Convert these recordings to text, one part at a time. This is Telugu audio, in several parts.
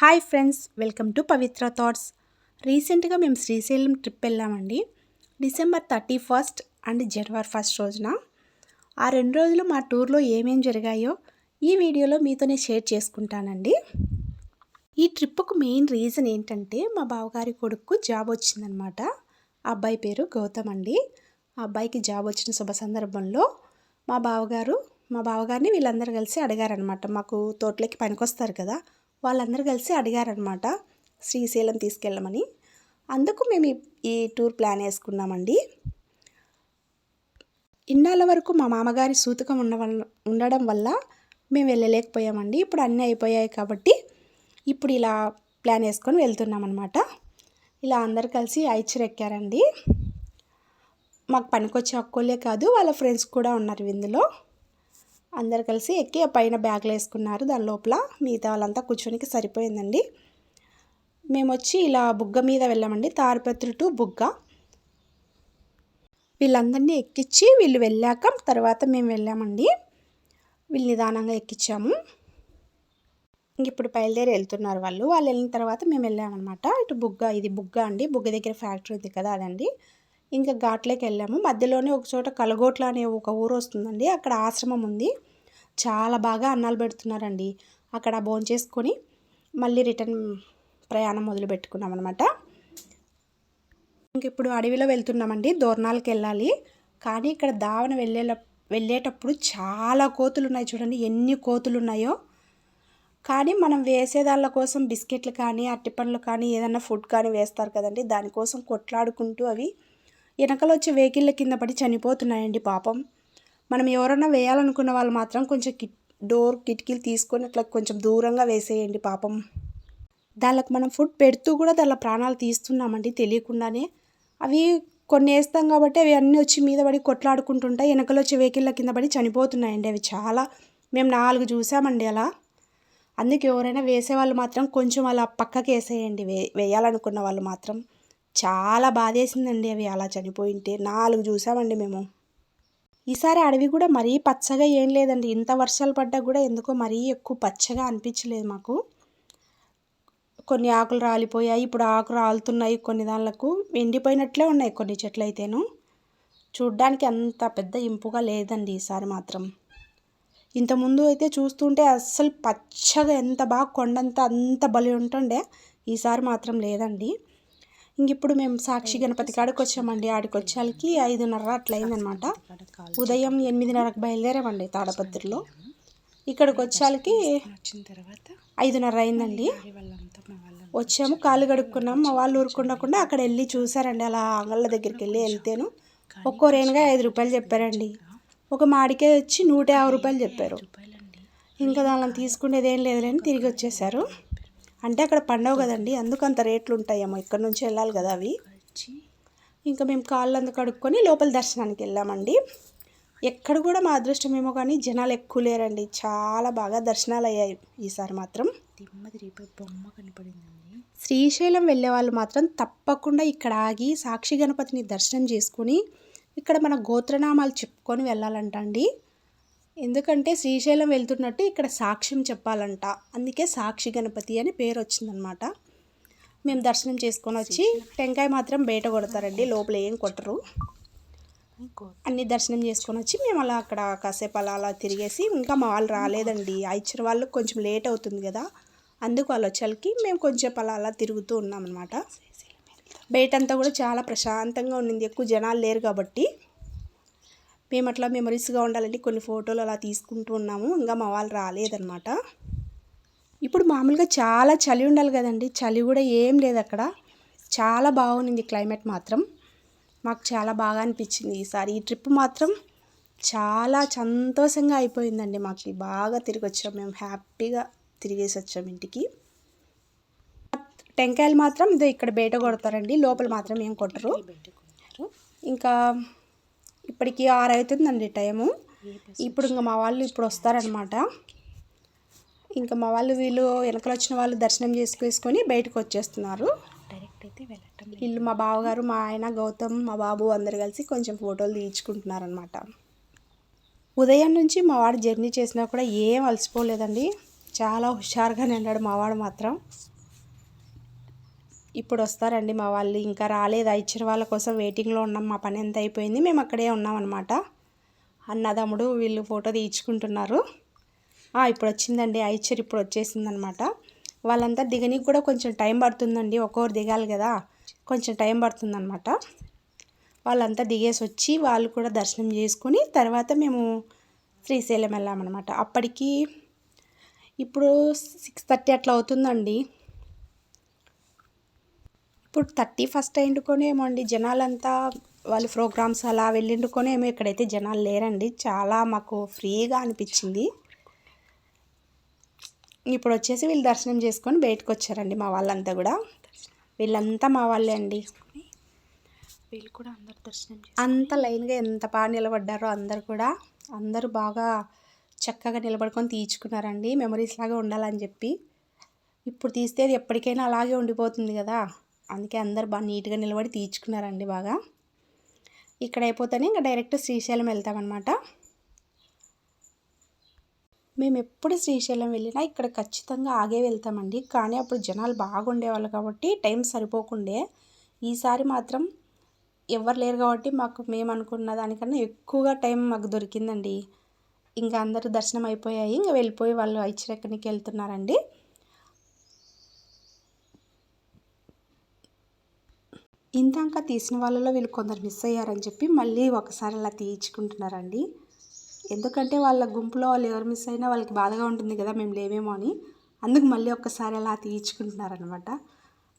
Hi friends welcome to Pavitra thoughts. రీసెంట్గా మేము శ్రీశైలం ట్రిప్ వెళ్ళామండి. December thirty first and January first రోజున. ఆ రెండు రోజులు మా టూర్లో ఏమేం జరిగాయో ఈ వీడియోలో మీతోనే షేర్ చేసుకుంటానండి. ఈ ట్రిప్కు మెయిన్ రీజన్ ఏంటంటే మా బావగారి కొడుకు జాబ్ వచ్చిందనమాట. ఆ అబ్బాయి పేరు గౌతమ్ అండి. ఆ అబ్బాయికి జాబ్ వచ్చిన శుభ సందర్భంలో మా బావగారు మా బావగారిని వీళ్ళందరూ కలిసి అడిగారనమాట. మాకు తోటలోకి పనికొస్తారు కదా వాళ్ళందరూ కలిసి అడిగారనమాట శ్రీశైలం తీసుకెళ్ళమని. అందుకు మేము ఈ- టూర్ ప్లాన్ వేసుకున్నామండి. ఇన్నాళ్ళ వరకు మా మామగారి సూతకం ఉన్న ఉండడం వల్ల మేము వెళ్ళలేకపోయామండి. ఇప్పుడు అన్నీ అయిపోయాయి కాబట్టి ఇప్పుడు ఇలా ప్లాన్ వేసుకొని వెళ్తున్నాం అనమాట ఇలా అందరు కలిసి ఐచర్ ఎక్కారండి మాకు పనికొచ్చే అక్కోళ్ళే కాదు వాళ్ళ ఫ్రెండ్స్ కూడా ఉన్నారు ఇందులో. అందరు కలిసి ఎక్కి పైన బ్యాగ్లు వేసుకున్నారు. దాని లోపల మిగతా వాళ్ళంతా కూర్చోనికి సరిపోయిందండి. మేము వచ్చి ఇలా బుగ్గ మీద వెళ్ళామండి. తారపత్రి టు బుగ్గ. వీళ్ళందరినీ ఎక్కించి వీళ్ళు వెళ్ళాక తర్వాత మేము వెళ్ళామండి. వీళ్ళు నిదానంగా ఎక్కించాము ఇంక ఇప్పుడు బయలుదేరి వెళ్తున్నారు వాళ్ళు. వాళ్ళు వెళ్ళిన తర్వాత మేము వెళ్ళామన్నమాట. ఇటు బుగ్గ ఇది బుగ్గ అండి. బుగ్గ దగ్గర ఫ్యాక్టరీ ఉంది కదా అదండి. ఇంకా ఘాట్లోకి వెళ్ళాము. మధ్యలోనే ఒక చోట కలగోట్ల అనే ఒక ఊరు వస్తుందండి. అక్కడ ఆశ్రమం ఉంది. చాలా బాగా అన్నాలు పెడుతున్నారండి. అక్కడ భోంచేసుకొని మళ్ళీ రిటర్న్ ప్రయాణం మొదలు పెట్టుకున్నాం అనమాట ఇంకెప్పుడు అడవిలో వెళ్తున్నామండి. దోర్నాలకు వెళ్ళాలి. కానీ ఇక్కడ దావన వెళ్ళే వెళ్ళేటప్పుడు చాలా కోతులు ఉన్నాయి చూడండి. ఎన్ని కోతులు ఉన్నాయో కానీ మనం వేసేదాళ్ళ కోసం బిస్కెట్లు కానీ అట్టిపండ్లు కానీ ఏదైనా ఫుడ్ కానీ వేస్తారు కదండి. దానికోసం కొట్లాడుకుంటూ అవి వెనకలు వచ్చే వెహికల్ కింద పడి చనిపోతున్నాయండి పాపం. మనం ఎవరన్నా వేయాలనుకున్న వాళ్ళు మాత్రం కొంచెం కిట్ డోర్ కిటికీలు తీసుకొని అట్లా కొంచెం దూరంగా వేసేయండి పాపం. దానికి మనం ఫుడ్ పెడుతూ కూడా దాని ప్రాణాలు తీస్తున్నామండి తెలియకుండానే. అవి కొన్ని వేస్తాం కాబట్టి అవి అన్నీ వచ్చి మీద పడి కొట్లాడుకుంటుంటాయి వెనకలు వచ్చే వెహికల్ల కింద పడి చనిపోతున్నాయండి అవి చాలా. మేము నాలుగు చూసామండి అలా. అందుకే ఎవరైనా వేసేవాళ్ళు మాత్రం కొంచెం అలా పక్కకి వేసేయండి వే వేయాలనుకున్న వాళ్ళు మాత్రం. చాలా బాధేసిందండి అవి అలా చనిపోయింటే. నాలుగు చూసామండి మేము. ఈసారి అడవి కూడా మరీ పచ్చగా ఏం లేదండి. ఇంత వర్షాలు పడ్డా కూడా ఎందుకో మరీ ఎక్కువ పచ్చగా అనిపించలేదు మాకు. కొన్ని ఆకులు రాలిపోయాయి. ఇప్పుడు ఆకులు రాలుతున్నాయి కొన్ని దానిలకు. ఎండిపోయినట్లే ఉన్నాయి కొన్ని చెట్లు అయితేను చూడ్డానికి అంత పెద్ద ఇంపుగా లేదండి ఈసారి మాత్రం. ఇంతకుముందు అయితే చూస్తుంటే అస్సలు పచ్చగా ఎంత బాగా కొండంత అంత బలి ఉంటుండే. ఈసారి మాత్రం లేదండి. ఇంక ఇప్పుడు మేము సాక్షి గణపతి కాడికి వచ్చామండి. ఆడికి వచ్చేకి ఐదున్నర అట్లా అయిందనమాట ఉదయం ఎనిమిదిన్నరకు బయలుదేరామండి తాడపత్రిలో. ఇక్కడికి వచ్చేకి వచ్చిన తర్వాత ఐదున్నర అయిందండి. వచ్చాము కాళ్ళు కడుక్కున్నాం. మా వాళ్ళు ఊరుకుండకుండా అక్కడ వెళ్ళి చూసారండి. అలా అంగళ్ళ దగ్గరికి వెళ్ళి వెళ్తేను ఒక్కో రేణుగా ఐదు రూపాయలు చెప్పారండి. ఒక మాడికే వచ్చి నూట యాభై రూపాయలు చెప్పారు. ఇంకా దానిని తీసుకునేది ఏం లేదులేని తిరిగి వచ్చేసారు. అంటే అక్కడ పండవ కదండి అందుకు అంత రేట్లు ఉంటాయేమో ఇక్కడ నుంచి వెళ్ళాలి కదా అవి. ఇంకా మేము కాళ్ళు అందు కడుక్కొని లోపల దర్శనానికి వెళ్ళామండి. ఎక్కడ కూడా మా అదృష్టమేమో కానీ జనాలు ఎక్కువ లేరండి. చాలా బాగా దర్శనాలు అయ్యాయి ఈసారి మాత్రం. బొమ్మ కనపడిందండి. శ్రీశైలం వెళ్ళే వాళ్ళు మాత్రం తప్పకుండా ఇక్కడ ఆగి సాక్షి గణపతిని దర్శనం చేసుకుని ఇక్కడ మన గోత్రనామాలు చెప్పుకొని వెళ్ళాలంట అండి ఎందుకంటే శ్రీశైలం వెళ్తున్నట్టు ఇక్కడ సాక్ష్యం చెప్పాలంట. అందుకే సాక్షి గణపతి అని పేరు వచ్చిందనమాట. మేము దర్శనం చేసుకొని వచ్చి టెంకాయ మాత్రం బయట కొడతారండి లోపల ఏం కొట్టరు. అన్ని దర్శనం చేసుకొని వచ్చి మేము అలా అక్కడ కాసేపు అలా అలా తిరిగేసి ఇంకా మా వాళ్ళు రాలేదండి. ఇచ్చిన వాళ్ళు కొంచెం లేట్ అవుతుంది కదా. అందుకు వాళ్ళు వచ్చేకి మేము కొంచెం అలా అలా తిరుగుతూ ఉన్నాం అనమాట బయటంతా కూడా చాలా ప్రశాంతంగా ఉండింది. ఎక్కువ జనాలు లేరు కాబట్టి. మేము అట్లా మెమరీస్గా ఉండాలంటే కొన్ని ఫోటోలు అలా తీసుకుంటూ ఉన్నాము. ఇంకా మా వాళ్ళు రాలేదన్నమాట. ఇప్పుడు మామూలుగా చాలా చలి ఉండాలి కదండి. చలి కూడా ఏం లేదు అక్కడ. చాలా బాగుంది క్లైమేట్ మాత్రం. మాకు చాలా బాగా అనిపించింది ఈసారి. ఈ ట్రిప్ మాత్రం చాలా సంతోషంగా అయిపోయిందండి మాకు. బాగా తిరిగి వచ్చాం. మేము హ్యాపీగా తిరిగేసి వచ్చాం ఇంటికి. టెంకాయలు మాత్రం ఇదో ఇక్కడ బయట కొడతారండి. లోపల మాత్రం ఏం కొట్టరు. ఇంకా ఇప్పటికి ఆరు అవుతుందండి టైము. ఇప్పుడు ఇంకా మా వాళ్ళు ఇప్పుడు వస్తారనమాట. ఇంకా మా వాళ్ళు వీళ్ళు వెనకలు వచ్చిన వాళ్ళు దర్శనం చేసుకేసుకొని బయటకు వచ్చేస్తున్నారు. డైరెక్ట్ అయితే వెళ్ళటం లేదు. వీళ్ళు మా బావగారు మా ఆయన గౌతమ్ మా బాబు అందరు కలిసి కొంచెం ఫోటోలు తీయించుకుంటున్నారనమాట. ఉదయం నుంచి మా వాడు జర్నీ చేసినా కూడా ఏం అలసిపోలేదండి. చాలా హుషారుగానే ఉన్నాడు మావాడు మాత్రం. ఇప్పుడు వస్తారండి మా వాళ్ళు. ఇంకా రాలేదు? ఇచ్చిన వాళ్ళ కోసం వెయిటింగ్లో ఉన్నాం. మా పని ఎంత అయిపోయింది. మేము అక్కడే ఉన్నాం అనమాట అన్నదమ్ముడు వీళ్ళు ఫోటో తీయించుకుంటున్నారు. ఇప్పుడు వచ్చిందండి ఐచర్ ఇప్పుడు వచ్చేసిందనమాట వాళ్ళంతా దిగనికి కూడా కొంచెం టైం పడుతుందండి. ఒక్కొక్కరు దిగాలి కదా. కొంచెం టైం పడుతుందనమాట వాళ్ళంతా దిగేసి వచ్చి వాళ్ళు కూడా దర్శనం చేసుకుని తర్వాత మేము శ్రీశైలం వెళ్ళామన్నమాట. అప్పటికి ఇప్పుడు సిక్స్ థర్టీ అట్లా అవుతుందండి. ఇప్పుడు థర్టీ ఫస్ట్ అయిండుకొనేమో అండి జనాలంతా వాళ్ళు ప్రోగ్రామ్స్ అలా వెళ్ళిండుకొనేమో ఇక్కడైతే జనాలు లేరండి. చాలా మాకు ఫ్రీగా అనిపించింది. ఇప్పుడు వచ్చేసి వీళ్ళు దర్శనం చేసుకొని బయటకు వచ్చారండి మా వాళ్ళంతా కూడా. వీళ్ళంతా మా వాళ్ళే అండి. వీళ్ళు కూడా అందరు దర్శనం అంత లైన్గా ఎంత బాగా నిలబడ్డారో అందరు కూడా అందరూ బాగా చక్కగా నిలబడుకొని తీయించుకున్నారండి మెమరీస్ లాగా ఉండాలని చెప్పి. ఇప్పుడు తీస్తే అది ఎప్పటికైనా అలాగే ఉండిపోతుంది కదా. అందుకే అందరు బాగా నీట్గా నిలబడి తీర్చుకున్నారండి బాగా. ఇక్కడ అయిపోతేనే ఇంకా డైరెక్ట్ శ్రీశైలం వెళ్తామన్నమాట. మేము ఎప్పుడు శ్రీశైలం వెళ్ళినా ఇక్కడ ఖచ్చితంగా ఆగే వెళ్తామండి. కానీ అప్పుడు జనాలు బాగుండేవాళ్ళు కాబట్టి టైం సరిపోకుండే. ఈసారి మాత్రం ఎవరు లేరు కాబట్టి మాకు మేము అనుకున్న దానికన్నా ఎక్కువగా టైం మాకు దొరికిందండి. ఇంకా అందరూ దర్శనం అయిపోయాయి. ఇంకా వెళ్ళిపోయి వాళ్ళు ఐచిరెక్కనికి వెళ్తున్నారండి. ఇందాక తీసిన వాళ్ళలో వీళ్ళు కొందరు మిస్ అయ్యారని చెప్పి మళ్ళీ ఒకసారి అలా తీయించుకుంటున్నారండి. ఎందుకంటే వాళ్ళ గుంపులో వాళ్ళు ఎవరు మిస్ అయినా వాళ్ళకి బాధగా ఉంటుంది కదా మేము లేవేమో అని. అందుకు మళ్ళీ ఒక్కసారి అలా తీయించుకుంటున్నారనమాట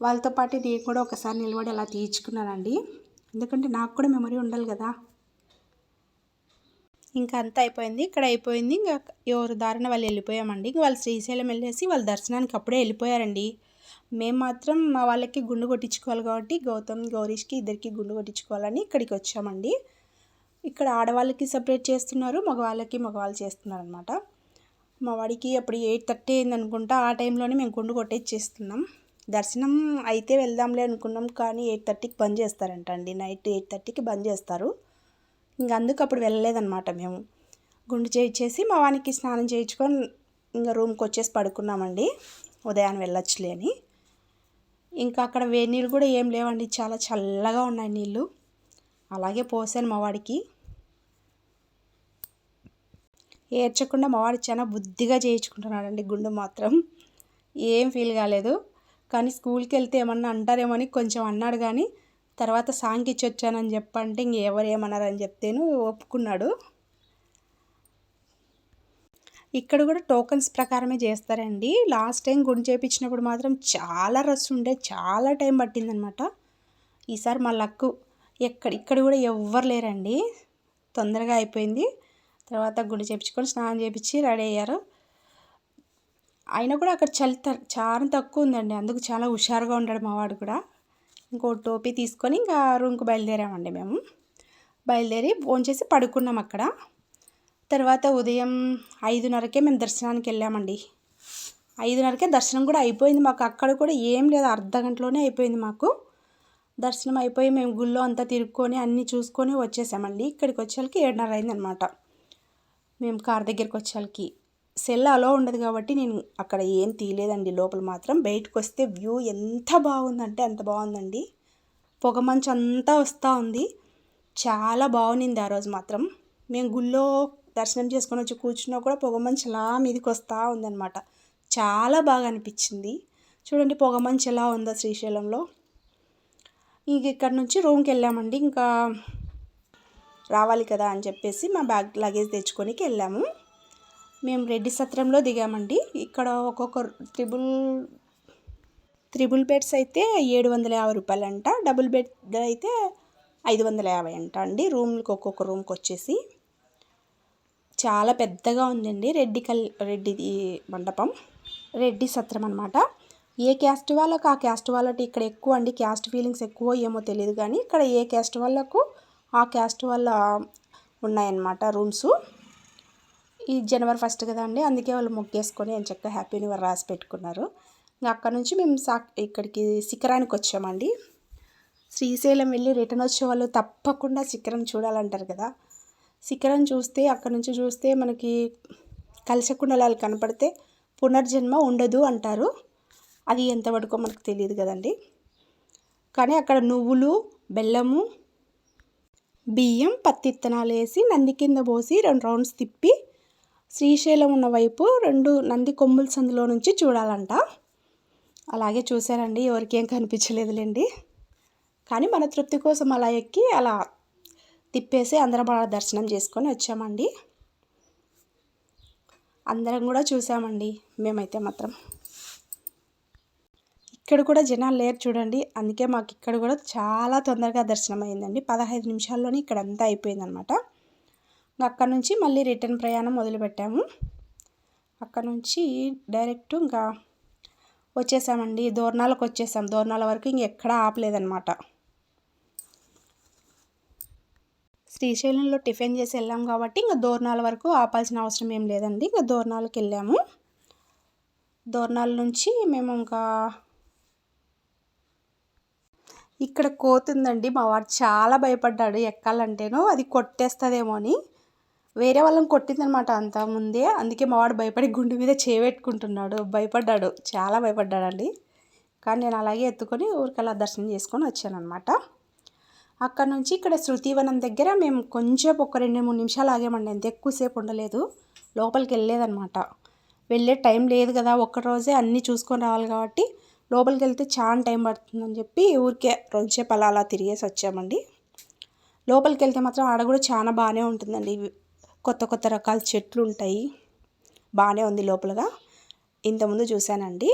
వాళ్ళతో పాటు నేను కూడా ఒకసారి నిలబడి అలా తీయించుకున్నానండి. ఎందుకంటే నాకు కూడా మెమరీ ఉండాలి కదా. ఇంకా అంతా అయిపోయింది ఇక్కడ అయిపోయింది. ఇంకా ఎవరు దారిన వాళ్ళు వెళ్ళిపోయామండి. ఇంకా వాళ్ళు శ్రీశైలం వెళ్ళేసి వాళ్ళ దర్శనానికి అప్పుడే వెళ్ళిపోయారండి. మేము మాత్రం మా వాళ్ళకి గుండు కొట్టించుకోవాలి కాబట్టి గౌతమ్ గౌరీష్కి ఇద్దరికి గుండు కొట్టించుకోవాలని ఇక్కడికి వచ్చామండి. ఇక్కడ ఆడవాళ్ళకి సపరేట్ చేస్తున్నారు మగవాళ్ళకి మగవాళ్ళు చేస్తున్నారు అనమాట మా వాడికి అప్పుడు ఎయిట్ థర్టీ అయింది అనుకుంటా ఆ టైంలోనే మేము గుండు కొట్టేసి చేస్తున్నాం దర్శనం అయితే వెళ్దాంలే అనుకున్నాం కానీ ఎయిట్ థర్టీకి బంద్ చేస్తారంట అండి నైట్ ఎయిట్ థర్టీకి బంద్ చేస్తారు. ఇంక అందుకు అప్పుడు వెళ్ళలేదన్నమాట మేము. గుండు చేయించేసి మా వానికి స్నానం చేయించుకొని ఇంకా రూమ్కి వచ్చేసి పడుకున్నామండి. ఉదయాన్నే వెళ్ళొచ్చులే అని. ఇంకా అక్కడ వేడి నీళ్ళు కూడా ఏం లేవండి. చాలా చల్లగా ఉన్నాయి నీళ్ళు. అలాగే పోసాను మా వాడికి. ఏడ్చకుండా మా వాడు చాలా బుద్ధిగా చేయించుకుంటున్నాడండి గుండు మాత్రం. ఏం ఫీల్ కాలేదు. కానీ స్కూల్కి వెళ్తే ఏమన్నా అంటారేమో అని కొంచెం అన్నాడు కానీ తర్వాత సాంగ్ ఇచ్చి వచ్చానని చెప్పంటే ఇంక ఎవరు ఏమన్నారని చెప్తేను ఒప్పుకున్నాడు. ఇక్కడ కూడా టోకన్స్ ప్రకారమే చేస్తారండి. లాస్ట్ టైం గుండు చేయించినప్పుడు మాత్రం చాలా రష్ ఉండే చాలా టైం పట్టిందనమాట ఈసారి మా లక్కు ఎక్కడ ఇక్కడ కూడా ఎవ్వరు లేరండి. తొందరగా అయిపోయింది. తర్వాత గుండు చేయించుకొని స్నానం చేయించి రెడీ అయ్యారు. అయినా కూడా అక్కడ చలి చాలా తక్కువ ఉందండి. అందుకు చాలా హుషారుగా ఉన్నాడు మావాడు కూడా. ఇంకో టోపీ తీసుకొని ఇంకా రూమ్కి బయలుదేరామండి మేము. బయలుదేరి ఫోన్ చేసి పడుకున్నాం అక్కడ. తర్వాత ఉదయం ఐదున్నరకే మేము దర్శనానికి వెళ్ళామండి. ఐదున్నరకే దర్శనం కూడా అయిపోయింది మాకు. అక్కడ కూడా ఏం లేదు. అర్ధ గంటలోనే అయిపోయింది మాకు. దర్శనం అయిపోయి మేము గుళ్ళో అంతా తిరుక్కొని అన్నీ చూసుకొని వచ్చేసామండి. ఇక్కడికి వచ్చేసరికి ఏడున్నర అయిందనమాట మేము కార్ దగ్గరికి వచ్చేసరికి సెల్ అలో ఉండదు కాబట్టి నేను అక్కడ ఏం తీయలేదండి. లోపల మాత్రం బయటకు వస్తే వ్యూ ఎంత బాగుందంటే అంత బాగుందండి. పొగ మంచు అంతా వస్తూ ఉంది. చాలా బాగుంది ఆ రోజు మాత్రం. మేము గుళ్ళో దర్శనం చేసుకొని వచ్చి కూర్చున్నా కూడా పొగమంచి అలా మీదకి వస్తూ ఉందన్నమాట. చాలా బాగా అనిపించింది. చూడండి పొగ మంచు ఎలా ఉందో శ్రీశైలంలో. ఇంక ఇక్కడ నుంచి రూమ్కి వెళ్ళామండి. ఇంకా రావాలి కదా అని చెప్పేసి మా బ్యాగ్ లగేజ్ తెచ్చుకోనికి వెళ్ళాము. మేము రెడ్డి సత్రంలో దిగామండి. ఇక్కడ ఒక్కొక్క త్రిబుల్ త్రిబుల్ బెడ్స్ అయితే ఏడు వందల యాభై రూపాయలు అంట డబుల్ బెడ్ అయితే ఐదు వందల యాభై అంట అండి. రూమ్కి ఒక్కొక్క రూమ్కి వచ్చేసి. చాలా పెద్దగా ఉందండి. రెడ్డి కల్ రెడ్డిది మండపం. రెడ్డి సత్రం అనమాట ఏ క్యాస్ట్ వాళ్ళకు ఆ క్యాస్ట్ వాళ్ళకి ఇక్కడ ఎక్కువ అండి. క్యాస్ట్ ఫీలింగ్స్ ఎక్కువ ఏమో తెలియదు కానీ ఇక్కడ ఏ క్యాస్ట్ వాళ్ళకు ఆ క్యాస్ట్ వాళ్ళ ఉన్నాయన్నమాట రూమ్స్. ఈ జనవరి ఫస్ట్ కదా అండి. అందుకే వాళ్ళు మొగ్గేసుకొని అని చక్కగా హ్యాపీ న్యూ ఇయర్ రాసి పెట్టుకున్నారు. ఇంకా అక్కడ నుంచి మేము సా ఇక్కడికి శిఖరానికి వచ్చామండి. శ్రీశైలం వెళ్ళి రిటర్న్ వచ్చే వాళ్ళు తప్పకుండా శిఖరం చూడాలంటారు కదా. శిఖరం చూస్తే అక్కడ నుంచి చూస్తే మనకి కలశకుండలాలు కనపడితే పునర్జన్మ ఉండదు అంటారు. అది ఎంతవరకు మనకు తెలియదు కదండి. కానీ అక్కడ నువ్వులు బెల్లము బియ్యం పత్తి విత్తనాలు వేసి నంది కింద పోసి రెండు రౌండ్స్ తిప్పి శ్రీశైలం ఉన్న వైపు రెండు నంది కొమ్ముల సందులో నుంచి చూడాలంట. అలాగే చూశారండి ఎవరికి ఏం కనిపించలేదులేండి. కానీ మన తృప్తి కోసం అలా ఎక్కి అలా తిప్పేసి అందరం దర్శనం చేసుకొని వచ్చామండి. అందరం కూడా చూసామండి. మేమైతే మాత్రం. ఇక్కడ కూడా జనాలు లేరు చూడండి. అందుకే మాకు ఇక్కడ కూడా చాలా తొందరగా దర్శనం అయిందండి పదహైదు నిమిషాల్లోనే ఇక్కడ అంతా అయిపోయిందనమాట అక్కడ నుంచి మళ్ళీ రిటర్న్ ప్రయాణం మొదలుపెట్టాము. అక్కడ నుంచి డైరెక్ట్ ఇంకా వచ్చేసామండి. దోర్నాలకు వచ్చేసాం. దోర్నాల వరకు ఇంకెక్కడా ఆపలేదన్నమాట. శ్రీశైలంలో టిఫిన్ చేసి వెళ్ళాం కాబట్టి ఇంకా దోర్నాల వరకు ఆపాల్సిన అవసరం ఏం లేదండి. ఇంకా దోర్నాలకు వెళ్ళాము. దోర్నాల నుంచి మేము ఇంకా ఇక్కడ కోతుందండి. మా వాడు చాలా భయపడ్డాడు ఎక్కాలంటేనో. అది కొట్టేస్తుందేమో అని. వేరే వాళ్ళని కొట్టిందనమాట అంత ముందే. అందుకే మా వాడు భయపడి గుండు మీద చేపెట్టుకుంటున్నాడు. భయపడ్డాడు. చాలా భయపడ్డాడండి. కానీ నేను అలాగే ఎత్తుకొని ఊరికలా దర్శనం చేసుకొని వచ్చానమాట అక్కడ నుంచి ఇక్కడ శృతివనం దగ్గర మేము కొంచెం ఒక రెండు మూడు నిమిషాలు ఆగామండి అంత ఎక్కువసేపు ఉండలేదు. లోపలికి వెళ్ళలేదన్నమాట. వెళ్ళే టైం లేదు కదా ఒక్క రోజే అన్నీ చూసుకొని రావాలి కాబట్టి లోపలికి వెళ్తే చాలా టైం పడుతుందని చెప్పి ఊరికే రొంచేపు అలా అలా తిరిగేసి వచ్చామండి. లోపలికి వెళ్తే మాత్రం ఆడ కూడా చాలా బాగానే ఉంటుందండి. కొత్త కొత్త రకాల చెట్లు ఉంటాయి. బాగానే ఉంది లోపలగా. ఇంతకుముందు చూశానండి.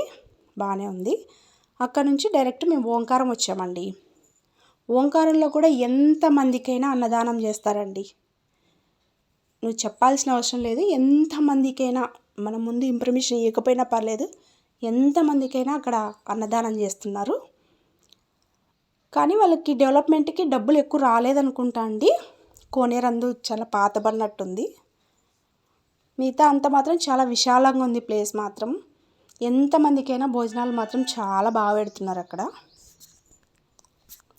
బాగానే ఉంది. అక్కడ నుంచి డైరెక్ట్ మేము ఓంకారం వచ్చామండి. ఓంకారంలో కూడా ఎంతమందికైనా అన్నదానం చేస్తారండి. నువ్వు చెప్పాల్సిన అవసరం లేదు. ఎంతమందికైనా మన ముందు ఇన్ఫర్మేషన్ ఇవ్వకపోయినా పర్లేదు. ఎంతమందికైనా అక్కడ అన్నదానం చేస్తున్నారు. కానీ వాళ్ళకి డెవలప్మెంట్కి డబ్బులు ఎక్కువ రాలేదనుకుంటా అండి. కోనేరందు చాలా పాతబడినట్టుంది. మిగతా అంత మాత్రం చాలా విశాలంగా ఉంది ప్లేస్ మాత్రం. ఎంతమందికైనా భోజనాలు మాత్రం చాలా బాగా పెడుతున్నారు అక్కడ.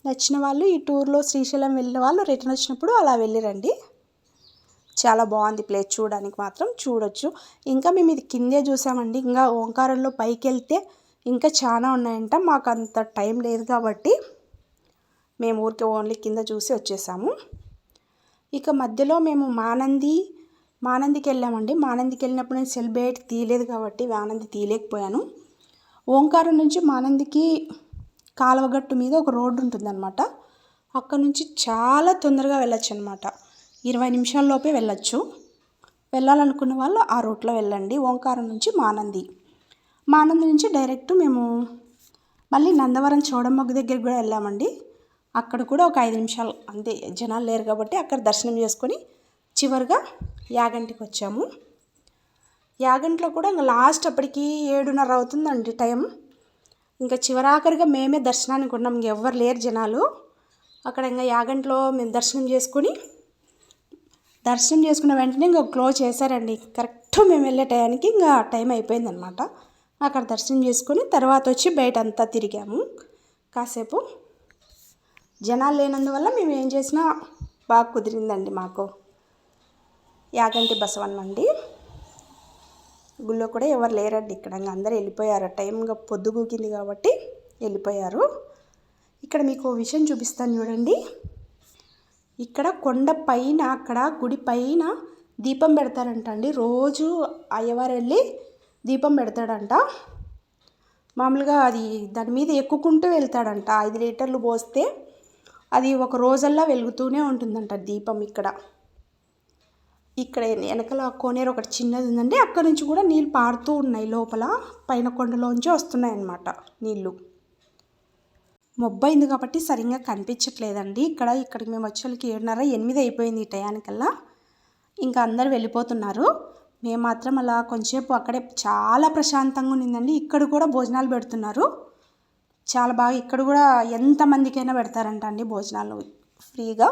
నచ్చిన వాళ్ళు ఈ టూర్లో శ్రీశైలం వెళ్ళిన వాళ్ళు రిటర్న్ వచ్చినప్పుడు అలా వెళ్ళిరండి. చాలా బాగుంది ప్లేస్ చూడడానికి మాత్రం చూడొచ్చు. ఇంకా మేము ఇది కిందే చూసామండి. ఇంకా ఓంకారంలో పైకి వెళ్తే ఇంకా చాలా ఉన్నాయంట. మాకు అంత టైం లేదు కాబట్టి మేము ఊరికి ఓన్లీ కింద చూసి వచ్చేసాము. ఇక మధ్యలో మేము మానంది మానందికి వెళ్ళామండి. మానందికి వెళ్ళినప్పుడు నేను సెల్ తీయలేదు కాబట్టి ఆనంది తీయలేకపోయాను. ఓంకారం నుంచి మానందికి కాలువగట్టు మీద ఒక రోడ్డు ఉంటుందన్నమాట. అక్కడ నుంచి చాలా తొందరగా వెళ్ళొచ్చు అనమాట ఇరవై నిమిషాల్లోపే వెళ్ళొచ్చు. వెళ్ళాలనుకున్న వాళ్ళు ఆ రూట్లో వెళ్ళండి. ఓంకారం నుంచి మానంది. మానంది నుంచి డైరెక్ట్ మేము మళ్ళీ నందవరం చౌడమ్మగ దగ్గరికి కూడా వెళ్ళామండి. అక్కడ కూడా ఒక ఐదు నిమిషాలు అంతే. జనాలు లేరు కాబట్టి అక్కడ దర్శనం చేసుకొని చివరిగా యాగంటికి వచ్చాము. యాగంటిలో కూడా ఇంకా లాస్ట్ అప్పటికి ఏడున్నర అవుతుందండి టైం ఇంకా చివరాఖరిగా మేమే దర్శనానికి ఉన్నాం. ఇంకెవ్వరు లేరు జనాలు. అక్కడ ఇంకా యాగంటిలో మేము దర్శనం చేసుకుని దర్శనం చేసుకున్న వెంటనే ఇంకా క్లోజ్ చేశారండి. కరెక్ట్ మేము వెళ్ళే టయానికి ఇంకా టైం అయిపోయిందనమాట. అక్కడ దర్శనం చేసుకుని తర్వాత వచ్చి బయట అంతా తిరిగాము. కాసేపు జనాలు లేనందువల్ల మేము ఏం చేసినా బాగా కుదిరిందండి మాకు. యాగంటి బసవన్నండి. అండి గుళ్ళో కూడా ఎవరు లేరండి ఇక్కడ. అందరూ వెళ్ళిపోయారు. టైంగా పొద్దుగూకింది కాబట్టి వెళ్ళిపోయారు. ఇక్కడ మీకు విషయం చూపిస్తాను చూడండి. ఇక్కడ కొండ పైన అక్కడ గుడి పైన దీపం పెడతారంట అండి రోజు అయ్యవారు వెళ్ళి దీపం పెడతాడంట. మామూలుగా అది దాని మీద ఎక్కుకుంటూ వెళ్తాడంట. ఐదు లీటర్లు పోస్తే అది ఒక రోజల్లా వెలుగుతూనే ఉంటుందంట దీపం ఇక్కడ. ఇక్కడ వెనకల కోనేరు ఒకటి చిన్నది ఉందండి. అక్కడ నుంచి కూడా నీళ్ళు పారుతూ ఉన్నాయి లోపల. పైన కొండలోంచి వస్తున్నాయి అన్నమాట నీళ్ళు మొబ్బైంది కాబట్టి సరిగ్గా కనిపించట్లేదండి. ఇక్కడ ఇక్కడికి మేము వచ్చేళ్ళకి ఏడున్నర ఎనిమిది అయిపోయింది ఈ టయానికల్లా. ఇంకా అందరు వెళ్ళిపోతున్నారు. మేము మాత్రం అలా కొంచెంసేపు అక్కడే చాలా ప్రశాంతంగా ఉన్నిందండి ఇక్కడ కూడా భోజనాలు పెడుతున్నారు. చాలా బాగా ఇక్కడ కూడా ఎంతమందికైనా పెడతారంట అండి భోజనాలు. ఫ్రీగా.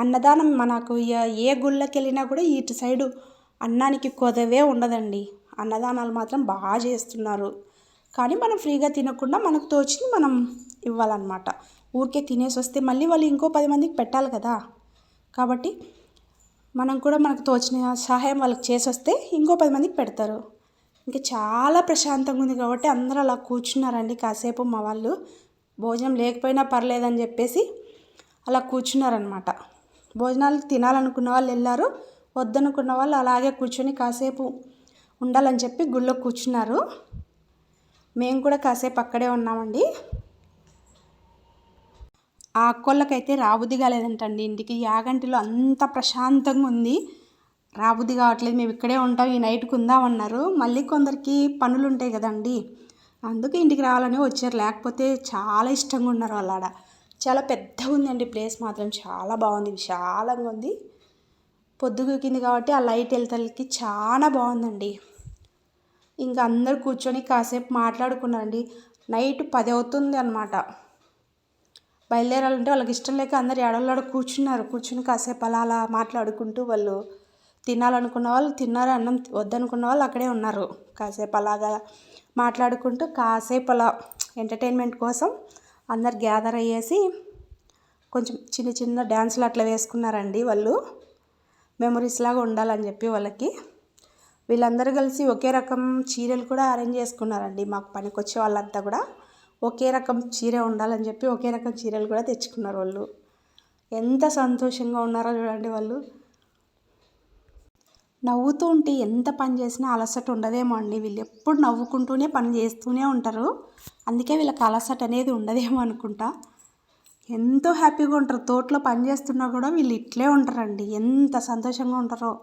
అన్నదానం మనకు ఏ- గుళ్ళకి వెళ్ళినా కూడా ఇటు సైడు అన్నానికి కొదవే ఉండదండి. అన్నదానాలు మాత్రం బాగా చేస్తున్నారు. కానీ మనం ఫ్రీగా తినకుండా మనకు తోచింది మనం ఇవ్వాలన్నమాట. ఊరికే తినేసి వస్తే మళ్ళీ వాళ్ళు ఇంకో పది మందికి పెట్టాలి కదా. కాబట్టి మనం కూడా మనకు తోచిన సహాయం వాళ్ళకి చేసి వస్తే ఇంకో పది మందికి పెడతారు. ఇంకా చాలా ప్రశాంతంగా ఉంది కాబట్టి అందరూ అలా కూర్చున్నారండి. కాసేపు మా వాళ్ళు భోజనం లేకపోయినా పర్లేదని చెప్పేసి అలా కూర్చున్నారనమాట భోజనాలు తినాలనుకున్న వాళ్ళు వెళ్ళారు. వద్దనుకున్న వాళ్ళు అలాగే కూర్చొని కాసేపు ఉండాలని చెప్పి గుళ్ళో కూర్చున్నారు. మేము కూడా కాసేపు అక్కడే ఉన్నామండి. ఆ అక్కోళ్ళకైతే రాబుద్ది కాలేదంటండి. ఇంటికి యాగంటిలో అంత ప్రశాంతంగా ఉంది. రాబుద్ది కావట్లేదు. మేము ఇక్కడే ఉంటాం. ఈ నైట్కి ఉందామన్నారు. మళ్ళీ కొందరికి పనులు ఉంటాయి కదండి. అందుకే ఇంటికి రావాలని వచ్చారు. లేకపోతే చాలా ఇష్టంగా ఉన్నారు వాళ్ళ ఆడ చాలా పెద్దగా ఉందండి ప్లేస్ మాత్రం. చాలా బాగుంది విశాలంగా ఉంది. పొద్దుగుకింది కాబట్టి ఆ లైట్ వెళ్తలకి చాలా బాగుందండి. ఇంకా అందరు కూర్చొని కాసేపు మాట్లాడుకున్నారండి. నైట్ పది అవుతుంది అనమాట బయలుదేరాలంటే వాళ్ళకి ఇష్టం లేక అందరు ఎడలాడ కూర్చున్నారు. కూర్చుని కాసేపు అలా అలా మాట్లాడుకుంటూ వాళ్ళు తినాలనుకున్న వాళ్ళు తిన్నారు అన్నం వద్దనుకున్న వాళ్ళు అక్కడే ఉన్నారు. కాసేపు అలాగా మాట్లాడుకుంటూ కాసేపు అలా ఎంటర్టైన్మెంట్ కోసం అందరు గ్యాదర్ అయ్యేసి కొంచెం చిన్న చిన్న డ్యాన్సులు అట్లా వేసుకున్నారండి వాళ్ళు. మెమరీస్ లాగా ఉండాలని చెప్పి వాళ్ళకి. వీళ్ళందరూ కలిసి ఒకే రకం చీరలు కూడా అరేంజ్ చేసుకున్నారండి. మాకు పనికొచ్చే వాళ్ళంతా కూడా ఒకే రకం చీర ఉండాలని చెప్పి ఒకే రకం చీరలు కూడా తెచ్చుకున్నారు వాళ్ళు. ఎంత సంతోషంగా ఉన్నారో చూడండి వాళ్ళు. నవ్వుతూ ఉంటే ఎంత పని చేసినా అలసట ఉండదేమో అండి. వీళ్ళు ఎప్పుడు నవ్వుకుంటూనే పని చేస్తూనే ఉంటారు. అందుకే వీళ్ళకి అలసట అనేది ఉండదేమో అనుకుంటా. ఎంతో హ్యాపీగా ఉంటారు. తోటలో పని చేస్తున్నా కూడా వీళ్ళు ఇట్లే ఉంటారండి. ఎంత సంతోషంగా ఉంటారో.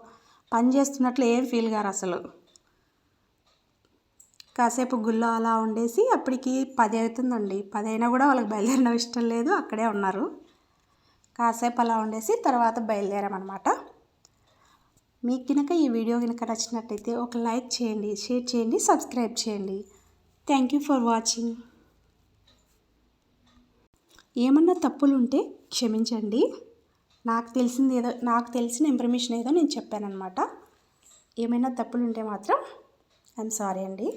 పని చేస్తున్నట్లు ఏం ఫీల్ గారు అసలు. కాసేపు గుళ్ళో అలా ఉండేసి అప్పటికి పది అవుతుందండి. పది అయినా కూడా వాళ్ళకి బయలుదేరడం ఇష్టం లేదు. అక్కడే ఉన్నారు. కాసేపు అలా ఉండేసి తర్వాత బయలుదేరామన్నమాట. మీకు కనుక ఈ వీడియో కనుక నచ్చినట్లయితే ఒక లైక్ చేయండి షేర్ చేయండి సబ్స్క్రైబ్ చేయండి. థ్యాంక్ యూ ఫర్ వాచింగ్ ఏమన్నా తప్పులు ఉంటే క్షమించండి. నాకు తెలిసింది ఏదో నాకు తెలిసిన ఇన్ఫర్మేషన్ ఏదో నేను చెప్పానమాట ఏమైనా తప్పులు ఉంటే మాత్రం ఐఎమ్ సారీ అండి.